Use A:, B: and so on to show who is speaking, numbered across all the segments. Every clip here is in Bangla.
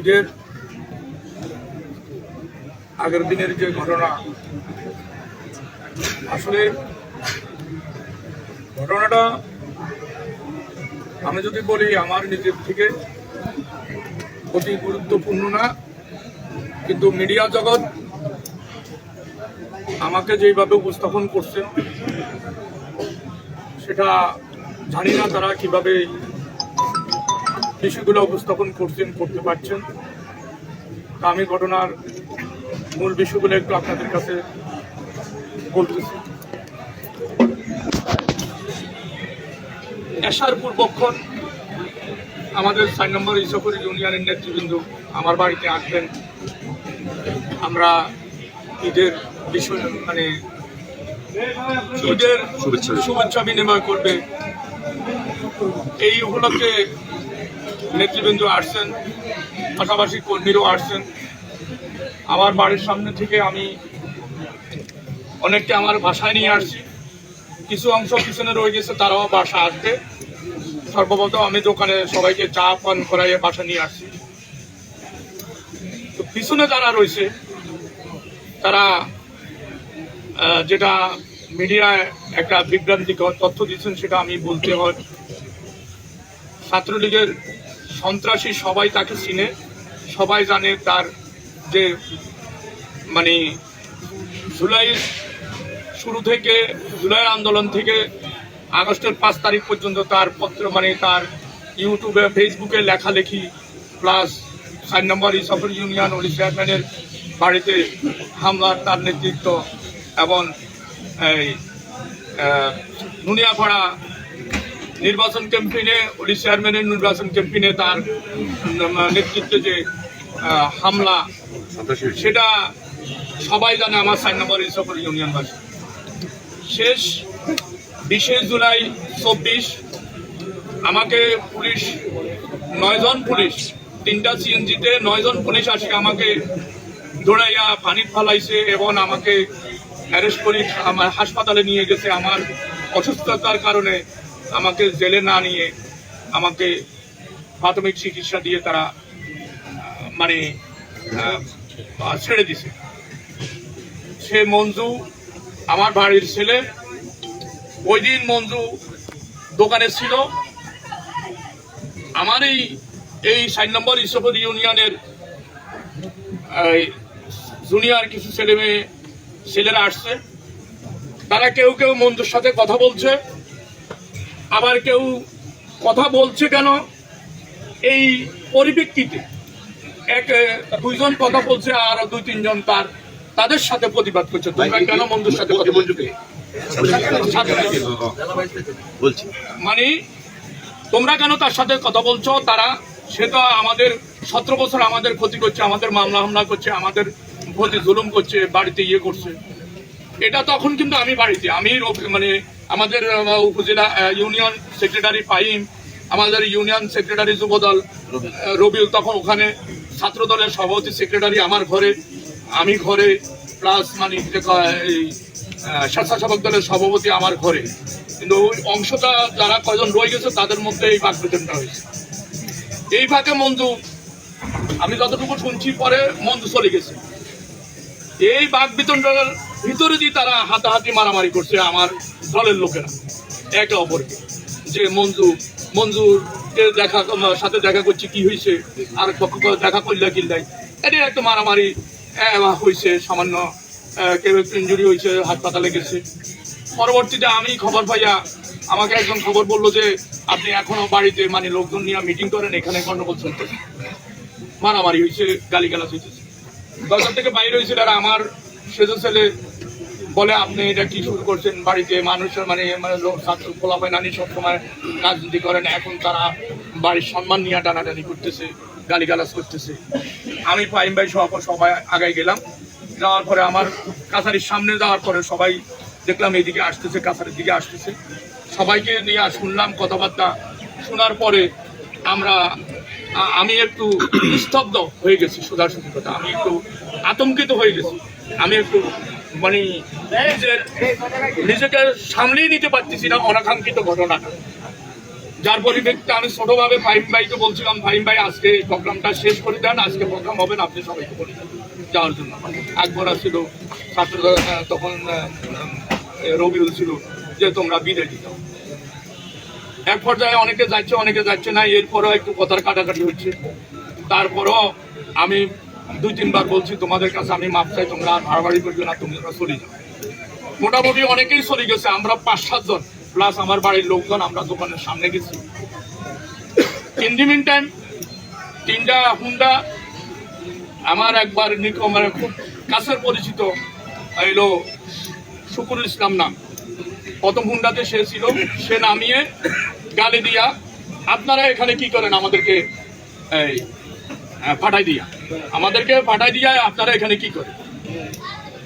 A: ঈদের আগের দিনের যে ঘটনা, আসলে ঘটনাটা আমি যদি বলি, আমার নিজের থেকে অতি গুরুত্বপূর্ণ না, কিন্তু মিডিয়া জগৎ আমাকে যেইভাবে উপস্থাপন করছে সেটা জানি না তারা কীভাবে বিষয়গুলো উপস্থাপন করছেন করতে পারছেন। আমি ঘটনার মূল বিষয়গুলো একটু আপনাদের কাছে বলতেছি। এসার পূর্বক্ষণ আমাদের চার নম্বর ইসফরি ইউনিয়নের নেতৃবৃন্দ আমার বাড়িতে আসবেন। আমরা ঈদের বিষয় মানে ঈদের
B: শুভেচ্ছা।
A: শুভেচ্ছা বিনিময় করবে। এই উপলক্ষে নেতৃবৃন্দ আসছেন, পাশাপাশি কর্মীরও আসছেন। আমার বাড়ির সামনে থেকে আমি অনেককে আমার বাসায় নিয়ে আসছি। কিছু অংশ পিছনে রয়ে গেছে, তারাও বাসা আসবে। সর্বপ্রথম আমি দোকানে সবাইকে চা, পান করাইয়ে বাসা নিয়ে আসছি। তো পিছনে যারা রয়েছে, তারা যেটা মিডিয়ায় একটা বিভ্রান্তিকর তথ্য দিচ্ছেন, সেটা আমি বলতে হয়, ছাত্রলীগের সন্ত্রাসী সবাই তাকে চিনে, সবাই জানে তার যে মানে জুলাই শুরু থেকে জুলাই আন্দোলন থেকে আগস্টের পাঁচ তারিখ পর্যন্ত তার পত্র মানে তার ইউটিউবে, ফেসবুকে লেখালেখি, প্লাস চার নম্বর ইসফর ইউনিয়ন ওলি চেয়ারম্যানের বাড়িতে হামলার তার নেতৃত্ব এবং এই নুনিয়াপাড়া নির্বাচন ক্যাম্পেইনে ওলি চেয়ারম্যানের নির্বাচন ক্যাম্পেইনে তার নেতৃত্বে যে হামলা, সেটা সবাই জানে, আমার চার নম্বর ইসফর ইউনিয়নবাসী। শেষ বিশে জুলাই চব্বিশ, আমাকে পুলিশ নয়জন পুলিশ, তিনটা সিএনজিতে নয়জন পুলিশ আসে, আমাকে দৌড়াইয়া পানি ফালাইছে এবং আমাকে অ্যারেস্ট করে আমার হাসপাতালে নিয়ে গেছে। আমার অসুস্থতার কারণে আমাকে জেলে না নিয়ে আমাকে প্রাথমিক চিকিৎসা দিয়ে তারা মানে ছেড়ে দিছে। সে মঞ্জু, আমার বাড়ির ছেলে, ওই দিন মঞ্জু দোকানে ছিল। আমার এই এই সাইন নম্বর ইসফর ইউনিয়নের জুনিয়র কিছু ছেলে মেয়ে ছেলেরা আসছে। তারা কেউ কেউ মঞ্জুর সাথে কথা বলছে। আবার কেউ কথা বলছে কেন? এই পরিপ্রেক্ষিতে এক দুইজন কথা বলছে আর দুই তিনজন তার তাদের সাথে প্রতিবাদ করছে। তোমরা কেন বন্ধুর সাথে কথা বলছো? মানে তোমরা কেন তার সাথে কথা বলছো? তারা সে তো আমাদের সতেরো বছর আমাদের ক্ষতি করছে আমাদের মামলা হামলা করছে আমাদের প্রতি জুলুম করছে বাড়িতে ইয়ে করছে। এটা তখন কিন্তু আমি বাড়িতে আমি মানে আমাদের উপজেলা ইউনিয়ন সেক্রেটারি ফাহিম আমাদের ইউনিয়ন সেক্রেটারি যুবদল রবিউল। তখন ওখানে ছাত্র দলের সভাপতি সেক্রেটারি আমার ঘরে আমি ঘরে প্লাস মানে এই স্বেচ্ছাসেবক দলের সভাপতি আমার ঘরে। কিন্তু ওই অংশটা যারা কয়জন রয়ে গেছে তাদের মধ্যে এই বাক বেতনটা হয়েছে। এই ফাঁকে মঞ্জু আমি যতটুকু শুনছি পরে মঞ্জু চলে গেছে। এই বাঘ বিতণ্ডার ভিতরে দিয়ে তারা হাতাহাতি মারামারি করছে আমার দলের লোকেরা। একে অপরকে। যে মঞ্জু মঞ্জুর দেখা সাথে দেখা করছে, কি হয়েছে আর দেখা করলে কিল্লাই এটা একটা মারামারি হয়েছে সামান্য কেউ একটু ইঞ্জুরি হয়েছে হাসপাতালে গেছে। পরবর্তীতে আমি খবর পাইয়া আমাকে একজন খবর বলল যে, আপনি এখনও বাড়িতে মানে লোকজন নিয়ে মিটিং করেন, এখানে গন্ডগোল চলতেছে। মারামারি হয়েছে গালিগালাজ হয়েছে দরজা থেকে বাইরে হয়েছিল আর আমার সেজ ছেলে বলে আপনি এটা কি শুরু করছেন? বাড়িতে মানুষের মানে মানে লোক, ছাত্র খোলাপায় নানি সবসময় রাজনীতি করেন, এখন তারা বাড়ির সম্মান নিয়ে টানাটানি করতেছে, গালিগালাজ করতেছে। আমি পাইম ভাই সহ সবাই আগাই গেলাম। যাওয়ার পরে আমার কাছারির সামনে যাওয়ার পরে সবাই দেখলাম এইদিকে আসতেছে, কাছারির দিকে আসতেছে। সবাইকে নিয়ে শুনলাম কথাবার্তা। শোনার পরে আমরা আমি একটু স্তব্ধ হয়ে গেছি সুধাসুধি কথা। আমি একটু আতঙ্কিত হয়ে গেছি। আমি একটু মানে নিজের নিজেকে সামলিয়ে নিতে পারতেছি না অনাকাঙ্ক্ষিত ঘটনাটা যার পরিপ্রেক্ষিতে আমি ছোটভাবে ফাহিম ভাইকে বলছিলাম, ফাহিম ভাই, আজকে প্রোগ্রামটা শেষ করে দেন, আজকে প্রোগ্রাম হবে না, আপনি সবাইকে বলে যাওয়ার জন্য। আকবর ছিল ছাত্র তখন রবিউল ছিল যে, তোমরা বিদায় দিতে এক পর্যায়ে অনেকে যাচ্ছে অনেকে যাচ্ছে না, এরপরও একটু কথার কাটাকাটি হচ্ছে। তারপরও আমি দুই, তিনবার বলছি, তোমাদের কাছে আমি মাপ চাই, তোমরা আর বাড়াবাড়ি করবে না, তুমি তোমরা চলে যাও মোটামুটি অনেকেই চলে গেছে, আমরা পাঁচ সাতজন প্লাস আমার বাড়ির লোকজন, আমরা দোকানের সামনে গেছি। ইন দি টাইম তিনটা হুন্ডা, আমার একবার নিক- মানে খুব কাছের পরিচিত এলো শুকুরুল ইসলাম নাম। প্রথম হুন্ডাতে সে ছিল, সে নামিয়ে গালি দিয়া, আপনারা এখানে কি করেন আমাদেরকে, এই পাঠাই দিয়া। আমাদেরকে পাঠাই দিয়া আপনারা এখানে কি করে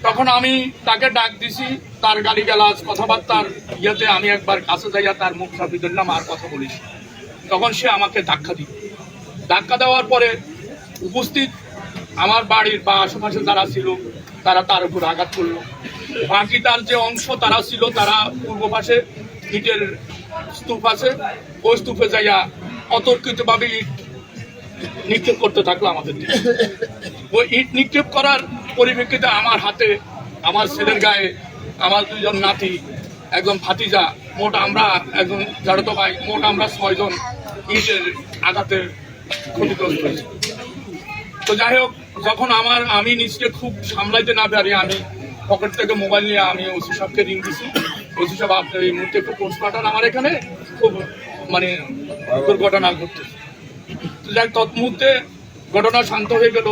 A: তখন আমি তাকে ডাক দিছি, তার গালি গালাজ কথাবার্তার ইয়েতে আমি একবার কাছে যাইয়া তার মুখ চাপি দিলাম আর কথা বলিস তখন সে আমাকে ধাক্কা দিল। ধাক্কা দেওয়ার পরে উপস্থিত আমার বাড়ির বা আশেপাশে যারা ছিল, তারা তার উপর আঘাত করল। বাকি তার যে অংশ তারা ছিল, তারা পূর্ব পাশে, ইটের স্তূপ আছে, ওই স্তূপে যাইয়া অতর্কিতভাবে ইট নিক্ষেপ করতে থাকল আমাদের দিকে। ওই ইট নিক্ষেপ করার পরিপ্রেক্ষিতে আমার হাতে, আমার ছেলের গায়ে আমার দুইজন নাতি, একজন ভাতিজা, মোট আমরা একজন জাড়তো ভাই, মোট আমরা ছয়জন ইটের আঘাতে ক্ষতিগ্রস্ত হয়েছি। তো যাই হোক, যখন আমার, আমি নিজকে খুব সামলাইতে না পারি, আমি পকেট থেকে মোবাইল নিয়ে আমি ওসি সাহেবকে রিং দিছি। ওসি সাহেব আপনার এই মুহূর্তে একটু পোস্ট পাঠান আমার এখানে? খুব মানে দুর্ঘটনা ঘটতেছে। যাই তৎমুহূর্তে ঘটনা শান্ত হয়ে গেল।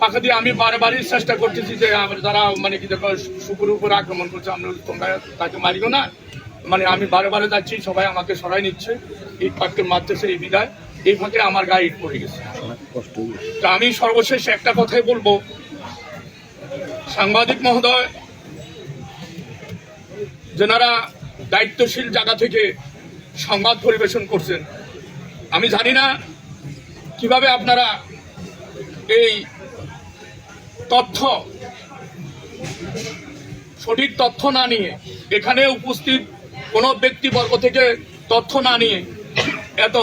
A: পাখা দিয়ে আমি বারবারই চেষ্টা করতেছি যে যারা মানে কি দেখো শুকুরের উপর আক্রমণ করছে, আমরা তোমরা তাকে মারিও না। মানে আমি বারে বারে যাচ্ছি, সবাই আমাকে সরাই নিচ্ছে ইট পাটকে মারতেছে, এই বিদায়। এই ফাঁকে আমার গায়ে ইট পড়ে গেছে। তা আমি সর্বশেষ একটা কথাই বলব। সাংবাদিক মহোদয়, যেনারা দায়িত্বশীল জায়গা থেকে সংবাদ পরিবেশন করছেন, আমি জানি না কীভাবে আপনারা এই তথ্য, সঠিক তথ্য না নিয়ে, এখানে উপস্থিত কোনো ব্যক্তিবর্গ থেকে তথ্য না নিয়ে এত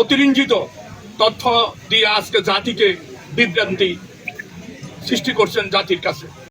A: অতিরঞ্জিত তথ্য দিয়ে আজকে জাতিকে বিভ্রান্তি সৃষ্টি করছেন জাতির কাছে।